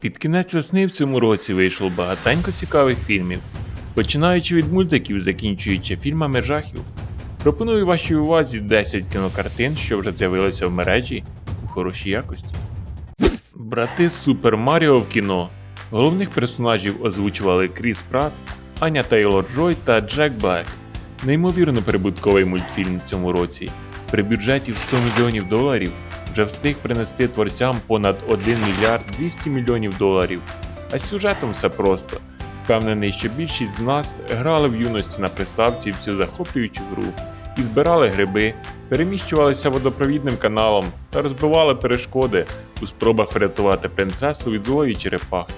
Під кінець весни в цьому році вийшло багатенько цікавих фільмів, починаючи від мультиків, закінчуючи фільмами жахів. Пропоную вашій увазі 10 кінокартин, що вже з'явилися в мережі у хорошій якості. Брати Супер Маріо в кіно. Головних персонажів озвучували Кріс Пратт, Аня Тейлор Джой та Джек Блек. Неймовірно прибутковий мультфільм в цьому році. При бюджеті в 100 мільйонів доларів вже встиг принести творцям понад 1 мільярд 200 мільйонів доларів. А з сюжетом все просто. Впевнений, що більшість з нас грали в юності на приставці в цю захоплюючу гру і збирали гриби, переміщувалися водопровідним каналом та розбивали перешкоди у спробах врятувати принцесу від злої черепахи.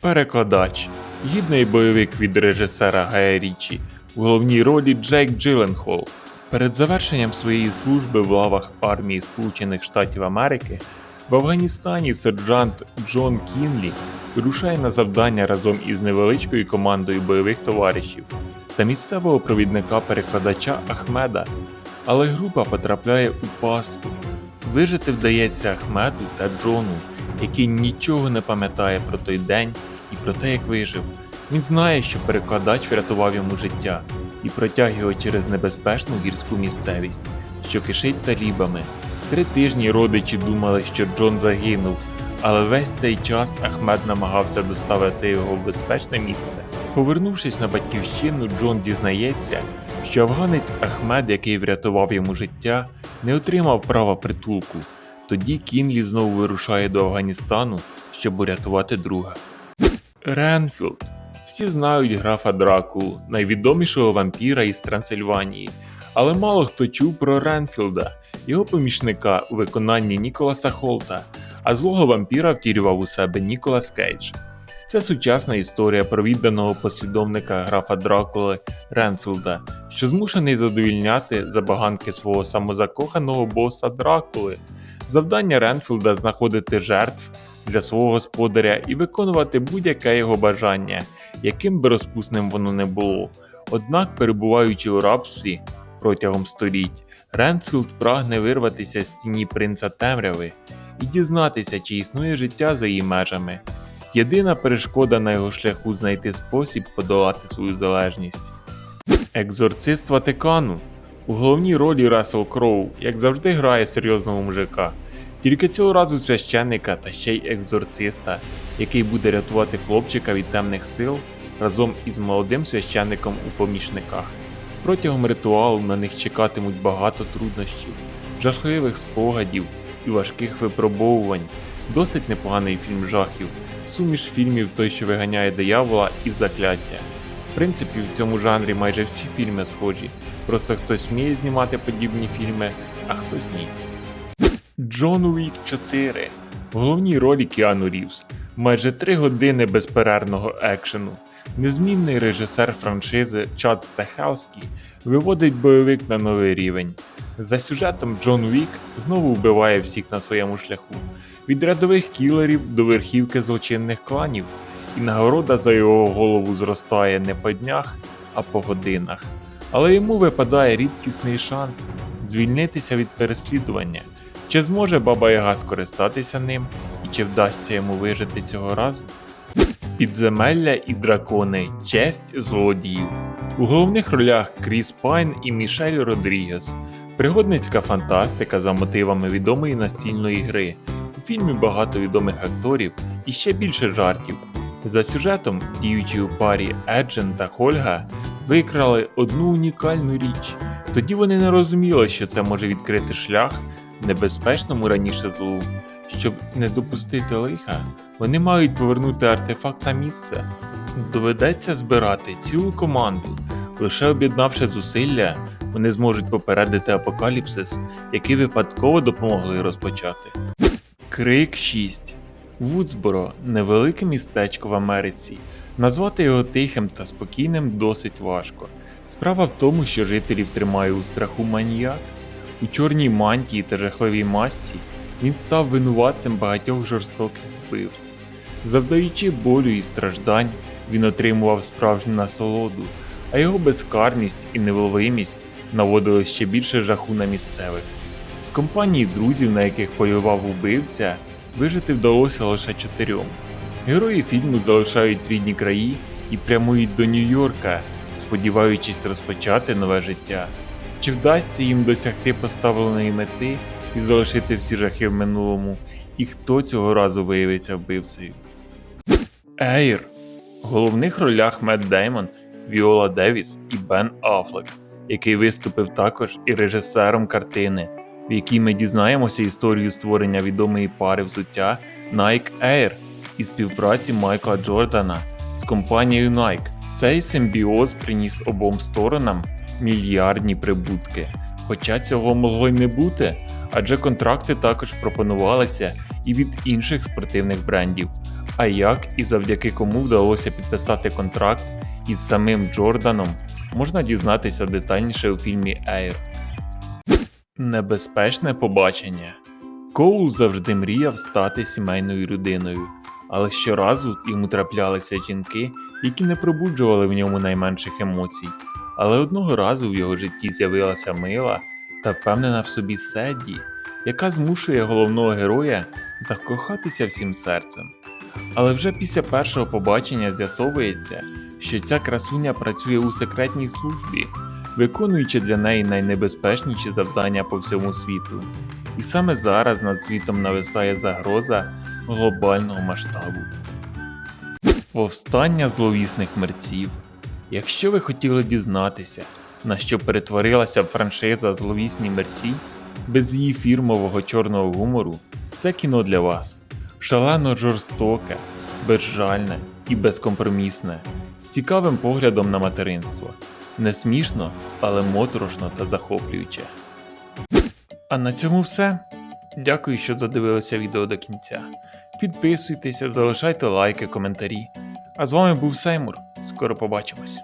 Перекладач гідний бойовик від режисера Гая Річі в головній ролі Джейк Джилленхол. Перед завершенням своєї служби в лавах армії Сполучених Штатів Америки в Афганістані сержант Джон Кінлі вирушає на завдання разом із невеличкою командою бойових товаришів та місцевого провідника-перекладача Ахмеда. Але група потрапляє у пастку. Вижити вдається Ахмеду та Джону, який нічого не пам'ятає про той день і про те, як вижив. Він знає, що перекладач врятував йому життя і протяг його через небезпечну гірську місцевість, що кишить талібами. Три тижні родичі думали, що Джон загинув, але весь цей час Ахмед намагався доставити його в безпечне місце. Повернувшись на батьківщину, Джон дізнається, що афганець Ахмед, який врятував йому життя, не отримав права притулку. Тоді Кінлі знову вирушає до Афганістану, щоб урятувати друга. Ренфілд. Всі знають графа Дракулу, найвідомішого вампіра із Трансильванії, але мало хто чув про Ренфілда, його помічника у виконанні Ніколаса Холта, а злого вампіра втілював у себе Ніколас Кейдж. Це сучасна історія про відданого послідовника графа Дракули Ренфілда, що змушений задовільняти забаганки свого самозакоханого боса Дракули. Завдання Ренфілда знаходити жертв для свого господаря і виконувати будь-яке його бажання, яким би розпусним воно не було. Однак, перебуваючи у рабстві протягом століть, Ренфілд прагне вирватися з тіні принца темряви і дізнатися, чи існує життя за її межами. Єдина перешкода на його шляху знайти спосіб подолати свою залежність. Екзорцист Ватикану. У головній ролі Рассел Кроу, як завжди, грає серйозного мужика. Тільки цього разу священника та ще й екзорциста, який буде рятувати хлопчика від темних сил разом із молодим священником у помічниках. Протягом ритуалу на них чекатимуть багато труднощів, жахливих спогадів і важких випробовувань. Досить непоганий фільм жахів, суміш фільмів той, що виганяє диявола і закляття. В принципі, в цьому жанрі майже всі фільми схожі, просто хтось вміє знімати подібні фільми, а хтось ні. Джон Уік 4. В головній ролі Кіану Рівз. Майже три години безперервного екшену. Незмінний режисер франшизи Чад Стахелський виводить бойовик на новий рівень. За сюжетом Джон Вік знову вбиває всіх на своєму шляху, від рядових кілерів до верхівки злочинних кланів, і нагорода за його голову зростає не по днях, а по годинах. Але йому випадає рідкісний шанс звільнитися від переслідування. Чи зможе Баба Яга скористатися ним, і чи вдасться йому вижити цього разу? Підземелля і дракони. Честь злодіїв. У головних ролях Кріс Пайн і Мішель Родрігес. Пригодницька фантастика за мотивами відомої настільної гри. У фільмі багато відомих акторів і ще більше жартів. За сюжетом, діючи у парі Еджен та Хольга, викрали одну унікальну річ. Тоді вони не розуміли, що це може відкрити шлях небезпечному раніше злу. Щоб не допустити лиха, вони мають повернути артефакт на місце. Доведеться збирати цілу команду. Лише об'єднавши зусилля, вони зможуть попередити апокаліпсис, який випадково допомогли розпочати. Крик 6. Вудсборо невелике містечко в Америці. Назвати його тихим та спокійним досить важко. Справа в тому, що жителів тримає у страху маніяк. У чорній мантії та жахливій масці він став винуватцем багатьох жорстоких вбивств. Завдаючи болю і страждань, він отримував справжню насолоду, а його безкарність і невловимість наводили ще більше жаху на місцевих. З компанії друзів, на яких полював убивця, вижити вдалося лише чотирьом. Герої фільму залишають рідні краї і прямують до Нью-Йорка, сподіваючись розпочати нове життя. Чи вдасться їм досягти поставленої мети і залишити всі жахи в минулому, і хто цього разу виявиться вбивцею? Ейр. В головних ролях Мед Деймон, Віола Девіс і Бен Аффлек, який виступив також і режисером картини, в якій ми дізнаємося історію створення відомої пари взуття Nike Air і співпраці Майкла Джордана з компанією Nike. Цей симбіоз приніс обом сторонам мільярдні прибутки. Хоча цього могло й не бути, адже контракти також пропонувалися і від інших спортивних брендів. А як і завдяки кому вдалося підписати контракт із самим Джорданом, можна дізнатися детальніше у фільмі Air. Небезпечне побачення. Коул завжди мріяв стати сімейною людиною, але щоразу йому траплялися жінки, які не пробуджували в ньому найменших емоцій. Але одного разу в його житті з'явилася мила та впевнена в собі Седді, яка змушує головного героя закохатися всім серцем. Але вже після першого побачення з'ясовується, що ця красуня працює у секретній службі, виконуючи для неї найнебезпечніші завдання по всьому світу. І саме зараз над світом нависає загроза глобального масштабу. Повстання зловісних мерців. Якщо ви хотіли дізнатися, на що перетворилася франшиза Зловісні мерці, без її фірмового чорного гумору, це кіно для вас. Шалено жорстоке, безжальне і безкомпромісне, з цікавим поглядом на материнство. Не смішно, але моторошно та захоплююче. А на цьому все. Дякую, що додивилися відео до кінця. Підписуйтеся, залишайте лайки, коментарі. А з вами був Сеймур. Скоро побачимось.